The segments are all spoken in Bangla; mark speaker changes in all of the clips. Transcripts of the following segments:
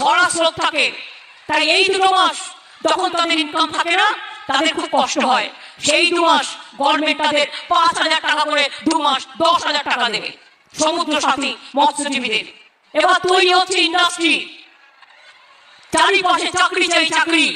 Speaker 1: ভরা স্রোত থাকে। তাই এই দুটো মাস যখন তাদের ইনকাম থাকে না, তাদের খুব কষ্ট হয়। সেই দু মাস গভর্নমেন্ট তাদের পাঁচ হাজার টাকা করে দু মাস দশ হাজার টাকা দেবে। সমুদ্র সাথী মৎস্যজীবীদের এবার তৈরি হচ্ছে ইন্ডাস্ট্রি চারিপাশে চাকরি চাই চাকরি।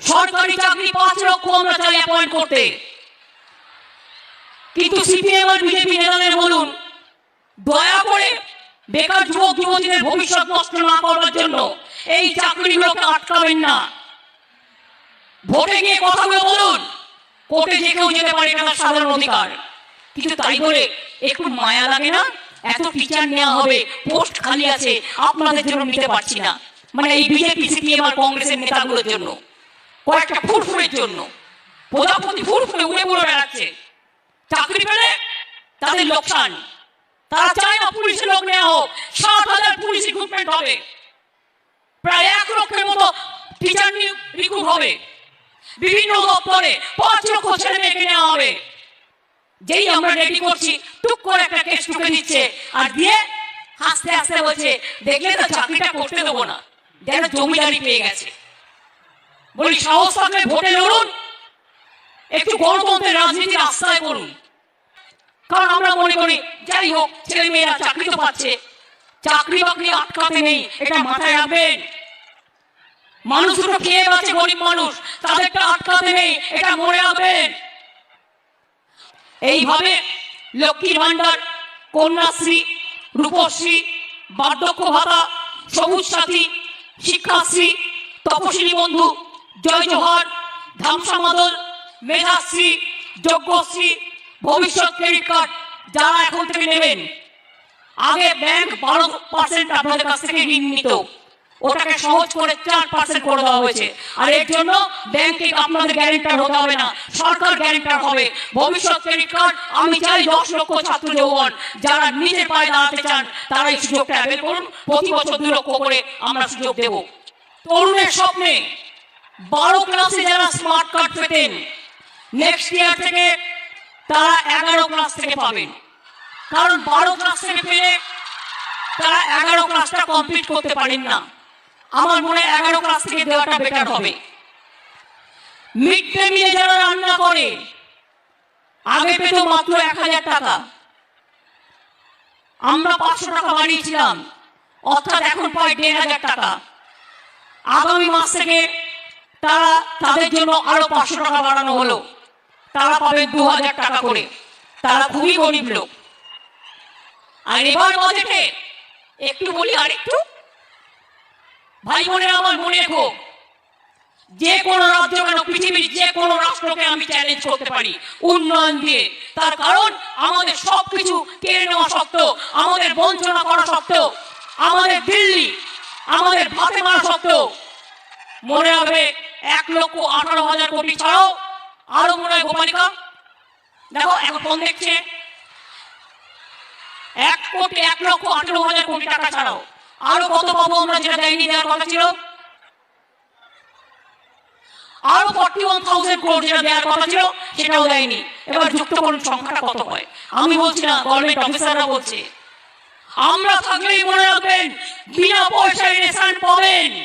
Speaker 1: সরকারি চাকরি পাঁচ লক্ষ আমরা চাই অ্যাপয়েন্ট করতে। কিন্তু সিপিএম আর বিজেপি নেতাদের বলুন, দয়া করে বেকার যুবক যুবতীদের ভবিষ্যৎ নষ্ট না করবার জন্য এই চাকরিগুলোকে আটকাবেন না। ভোটে গিয়ে কথাগুলো বলুন, কোর্টে যে কেউ যেতে পারে এটা সাধারণ অধিকার। কিন্তু তাই বলে একটু মায়া লাগে না? এত টিচার নেওয়া হবে, পোস্ট খালি আছে, আপনাদের জন্য নিতে পারছি না। মানে এই বিজেপি, সিপিএম আর কংগ্রেসের নেতাগুলোর জন্য। কয়েকটা ফুরফুরের জন্য। প্রজাপতি ফুরফুরে উড়ে উড়ে বেড়াচ্ছে। চাকরি পেলে তাদের লোকসান। তারা চায় না পুলিশের লোক নেওয়া হোক, সাত হাজার পুলিশ রিক্রুটমেন্ট হবে। প্রায় এক লক্ষের মতো টিচার রিক্রুট হবে। বিভিন্ন দপ্তরে পাঁচ লক্ষ ছেলে মেয়েকে নেওয়া হবে। যেই আমরা রেডি করছি, টুক করে একটা কেস টুকে দিচ্ছে আর দিয়ে হাসতে হাসতে বলছে, দেখলে তো চাকরিটা করতে দেবো না। যেন জমিদারি পেয়ে গেছে। বলি, সাহস থাকলে ভোটে লড়ুন। একটু গণতন্ত্রের রাজনীতির আস্থায় করুন কারণ আমরা মনে করি, যাই হোক ছেলে মেয়েরা চাকরি তো পাচ্ছে। চাকরি বাকরি আটকাতে নেই, এটা মাথায় রাখবেন। মানুষ দুটো খেয়ে বাঁচে, গরিব মানুষ তাদেরটা আটকাতে নেই, এটা মনে রাখবেন। এইভাবে লক্ষ্মীর ভান্ডার কন্যাশ্রী, রূপশ্রী, বার্ধক্য ভাতা, সবুজ সাথী, শিক্ষাশ্রী তপশিলি বন্ধু, জয় জোহার, ধামসা মাদল, মেধাশ্রী, যজ্ঞশ্রী ভবিষ্যৎ ক্রেডিট কার্ড যারা এখন থেকে নেবেন। আগে ব্যাংক বারো পার্সেন্ট আপনাদের কাছ থেকে ঋণ নিত। ওটাকে সহজ করে চার পার্সেন্ট করে দেওয়া হয়েছে। আর এর জন্য ব্যাংকে আপনাদের গ্যারেন্টার হতে হবে না। সরকার গ্যারেন্টার হবে। ভবিষ্যৎ ক্রেডিট কার্ড আমি চাই দশ লক্ষ ছাত্র যৌবন। যারা নিজে পায়ে দাঁড়াতে চান, তারা এই সুযোগটা অ্যাভেল করুন। প্রতি বছর দু লক্ষ করে আমরা সুযোগ দেব। তরুণের স্বপ্নে বারো ক্লাসে যারা স্মার্ট কার্ড পেতেন নেক্সট ইয়ার থেকে তারা এগারো ক্লাস থেকে পাবেন কারণ বারো ক্লাস থেকে পেলে তারা এগারো ক্লাসটা কমপ্লিট করতে পারেন না। আমার মনে এগারো ক্লাস থেকে দেওয়াটা বেটার হবে। মিড ডে মিলে যারা রান্না করে, আগে পেত মাত্র এক হাজার টাকা। আমরা পাঁচশো টাকা বাড়িয়েছিলাম অর্থাৎ এখন পায় দেড় হাজার টাকা। আগামী মাস থেকে তারা তাদের জন্য আরও পাঁচশো টাকা বাড়ানো হলো। তারা পাবে দু হাজার টাকা করে। তারা খুবই গরিব লোক। আর এবার বাজেটে একটু বলি আরেকটু। ভাই বোনেরা আমার মনে রেখো। যে কোনো রাজ্য কেন পৃথিবীর যে কোনো রাষ্ট্রকে আমি চ্যালেঞ্জ করতে পারি উন্নয়ন দিয়ে। তার কারণ আমাদের সবকিছু কেড়ে নেওয়া সত্ত্বেও আমাদের বঞ্চনা করা সত্ত্বেও আমাদের দিল্লি আমাদের ভাতে মারা সত্ত্বেও মনে হবে এক লক্ষ আঠারো হাজার কোটি ছাড়াও আরও মনে হয় গোপালিকা। দেখো, এখন ফোন দেখছে। এক কোটি এক লক্ষ আঠারো হাজার কোটি টাকা ছাড়াও। আরও কত পাবো আমরা যেটা দেয়নি দেওয়ার কথা ছিল? আরও ফর্টি ওয়ান থাউজেন্ড ক্রোড যেটা দেওয়ার কথা ছিল, সেটাও দেয়নি। এবার যুক্ত করুন সংখ্যাটা কত হয়। আমি বলছি না গভর্নমেন্ট অফিসাররা বলছে। আমরা থাকলেই মনে রাখবেন, বিনা পয়সায় রেশন পাবেন।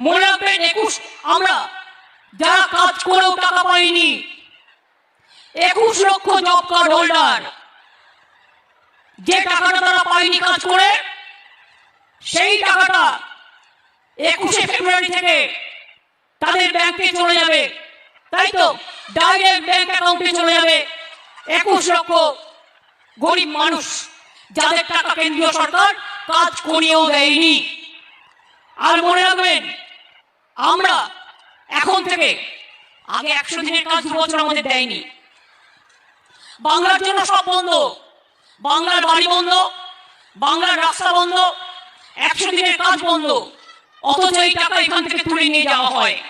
Speaker 1: মনে রাখবেন, একুশ আমরা যারা কাজ করেও টাকা পাইনি, একুশ লক্ষ জব কার্ড হোল্ডার যে টাকাটা তারা পায়নি কাজ করে, সেই টাকাটা একুশে ফেব্রুয়ারি থেকে তাদের ব্যাংকে চলে যাবে। তাই তো? ডাইরেক্ট ব্যাংক অ্যাকাউন্টে চলে যাবে। একুশ লক্ষ গরিব মানুষ যাদের টাকা কেন্দ্রীয় সরকার কাজ করিয়েও দেয়নি। আর মনে রাখবেন আমরা এখন থেকে আগে একশো দিনের কাজ দু বছর আমাদের দেয়নি। বাংলার জন্য সব বন্ধ। বাংলার বাড়ি বন্ধ। বাংলার রাস্তা বন্ধ। একশো দিনের কাজ বন্ধ। অথচ এই টাকা এখান থেকে তুলে নিয়ে যাওয়া হয়।